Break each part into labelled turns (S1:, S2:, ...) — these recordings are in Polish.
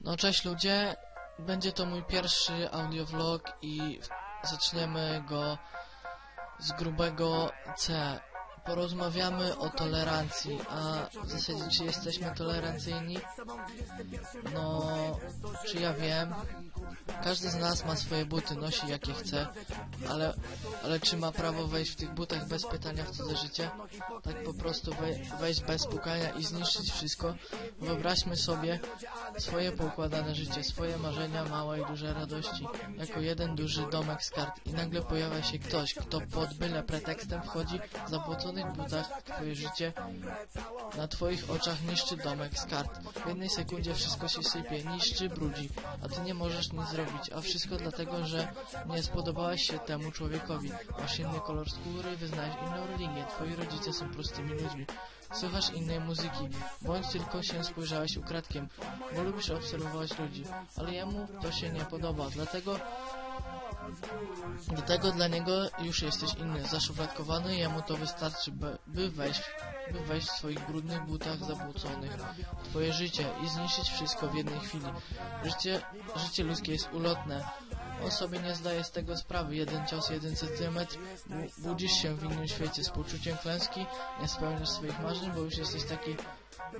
S1: No cześć ludzie, będzie to mój pierwszy audiovlog i zaczniemy go z grubego C. Porozmawiamy o tolerancji, a w zasadzie czy jesteśmy tolerancyjni? No, czy ja wiem? Każdy z nas ma swoje buty, nosi jakie chce, ale, ale czy ma prawo wejść w tych butach bez pytania w cudze życie? Tak po prostu wej wejść bez pukania i zniszczyć wszystko? Wyobraźmy sobie swoje poukładane życie, swoje marzenia, małe i duże radości, jako jeden duży domek z kart i nagle pojawia się ktoś, kto pod byle pretekstem wchodzi w zabłoconych butach twoje życie, na twoich oczach niszczy domek z kart. W jednej sekundzie wszystko się sypie, niszczy, brudzi, a ty nie możesz nic zrobić, a wszystko dlatego, że nie spodobałeś się temu człowiekowi. Masz inny kolor skóry, wyznajesz inną religię, twoi rodzice są prostymi ludźmi. Słuchasz innej muzyki, bądź tylko się spojrzałeś ukradkiem, bo lubisz obserwować ludzi, ale jemu to się nie podoba, dlatego Dlatego dla niego już jesteś inny, zaszufladkowany, jemu to wystarczy, by, wejść, by wejść w swoich brudnych butach zabłóconych w twoje życie i zniszczyć wszystko w jednej chwili. Życie, życie ludzkie jest ulotne. On sobie nie zdaje z tego sprawy. Jeden cios, jeden centymetr. Bu budzisz się w innym świecie z poczuciem klęski, nie spełniasz swoich marzeń, bo już jesteś taki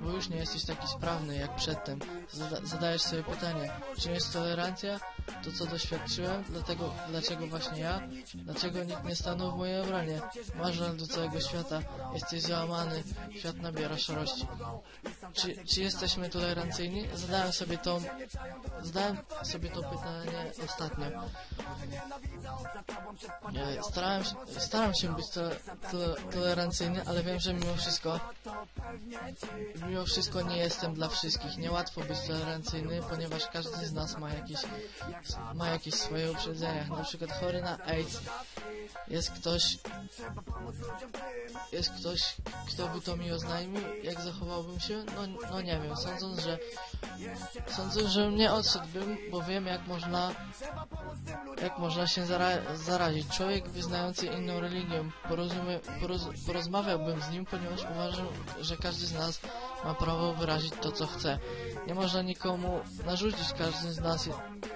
S1: bo już nie jesteś taki sprawny jak przedtem. Zada zadajesz sobie pytanie, czym jest tolerancja? To co doświadczyłem? Dlatego, dlaczego właśnie ja? Dlaczego nikt nie stanął w mojej obronie? Masz żal do całego świata, jesteś załamany, świat nabiera szarości. Czy, czy jesteśmy tolerancyjni? Zadałem sobie to, zadałem sobie to pytanie ostatnio. Nie, starałem, staram się być to, to, tolerancyjny, ale wiem, że mimo wszystko mimo wszystko nie jestem dla wszystkich. Niełatwo być tolerancyjny, ponieważ każdy z nas ma jakieś, ma jakieś swoje uprzedzenia. Na przykład chory na AIDS jest ktoś, jest ktoś, kto by to mi oznajmił, jak zachowałbym się? No, no nie wiem, sądząc, że sądzę, że nie odszedłbym, bo wiem jak można jak można się zara zarazić. Człowiek wyznający inną religię, poroz porozmawiałbym z nim, ponieważ uważam, że każdy z nas ma prawo wyrazić to, co chce. Nie można nikomu narzucić, każdy z nas,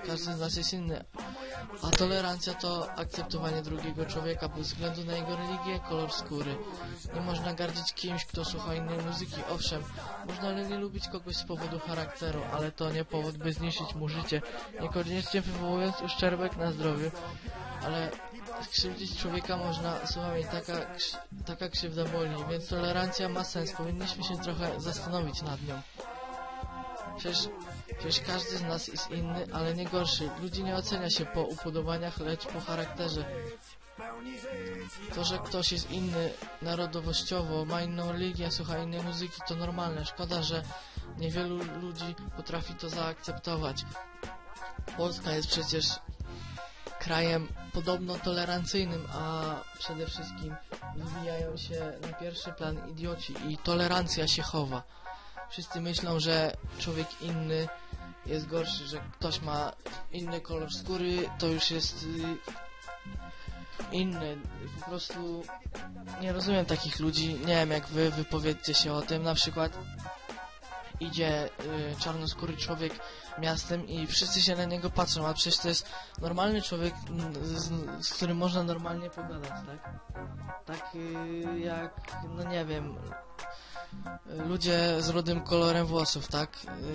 S1: każdy z nas jest inny. A tolerancja to akceptowanie drugiego człowieka bez względu na jego religię, kolor skóry. Nie można gardzić kimś, kto słucha innej muzyki. Owszem, można nie lubić kogoś z powodu charakteru, ale to nie powód, by zniszczyć mu życie, niekoniecznie wywołując uszczerbek na zdrowiu. Ale skrzywdzić człowieka można, słuchaj, taka, taka krzywda boli, więc tolerancja ma sens. Powinniśmy się trochę zastanowić nad nią. Przecież, przecież każdy z nas jest inny, ale nie gorszy. Ludzi nie ocenia się po upodobaniach, lecz po charakterze. To, że ktoś jest inny narodowościowo, ma inną religię, słucha innej muzyki, to normalne. Szkoda, że niewielu ludzi potrafi to zaakceptować. Polska jest przecież krajem podobno tolerancyjnym, a przede wszystkim wywijają się na pierwszy plan idioci i tolerancja się chowa. Wszyscy myślą, że człowiek inny jest gorszy, że ktoś ma inny kolor skóry, to już jest y, inny. Po prostu nie rozumiem takich ludzi. Nie wiem, jak wy wypowiedzcie się o tym. Na przykład idzie y, czarnoskóry człowiek miastem i wszyscy się na niego patrzą, a przecież to jest normalny człowiek, z, z którym można normalnie pogadać, tak? Tak y, jak, no nie wiem, ludzie z rudym kolorem włosów, tak?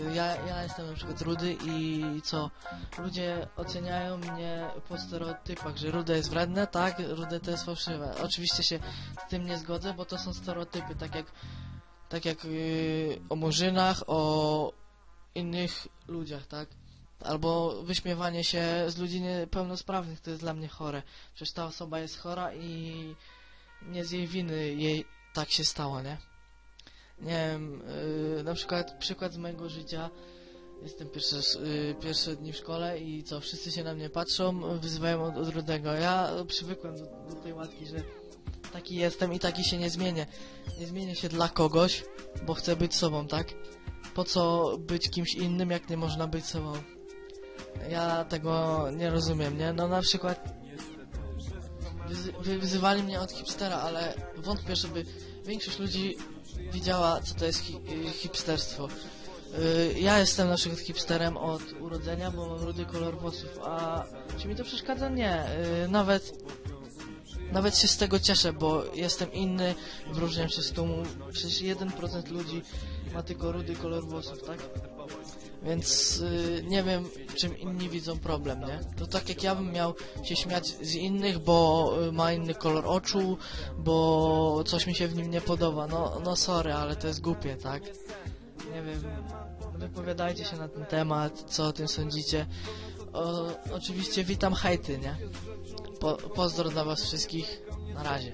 S1: Y, Ja, ja jestem na przykład rudy i co? Ludzie oceniają mnie po stereotypach, że rude jest wredne, tak? Rude to jest fałszywe. Oczywiście się z tym nie zgodzę, bo to są stereotypy, tak jak tak jak yy, o murzynach, o innych ludziach, tak? Albo wyśmiewanie się z ludzi niepełnosprawnych, to jest dla mnie chore. Przecież ta osoba jest chora i nie z jej winy jej tak się stało, nie? Nie wiem, yy, na przykład przykład z mojego życia. Jestem pierwsze, yy, pierwsze dni w szkole i co, wszyscy się na mnie patrzą, wyzywają od, od rudego. Ja przywykłem do, do tej łatki, że taki jestem i taki się nie zmienię. Nie zmienię się dla kogoś, bo chcę być sobą, tak? Po co być kimś innym, jak nie można być sobą? Ja tego nie rozumiem, nie? No na przykład wy wyzywali mnie od hipstera, ale wątpię, żeby większość ludzi widziała, co to jest hi hipsterstwo. Y, ja jestem na przykład hipsterem od urodzenia, bo mam rudy kolor włosów, a czy mi to przeszkadza? Nie. Y, nawet nawet się z tego cieszę, bo jestem inny, wyróżniam się z tłumu. Przecież 1% ludzi ma tylko rudy kolor włosów, tak? Więc y, nie wiem, czym inni widzą problem, nie? To tak jak ja bym miał się śmiać z innych, bo y, ma inny kolor oczu, bo coś mi się w nim nie podoba. No, no sorry, ale to jest głupie, tak? Nie wiem, wypowiadajcie się na ten temat, co o tym sądzicie. O, oczywiście witam hejty, nie? Po, pozdro dla was wszystkich. Na razie.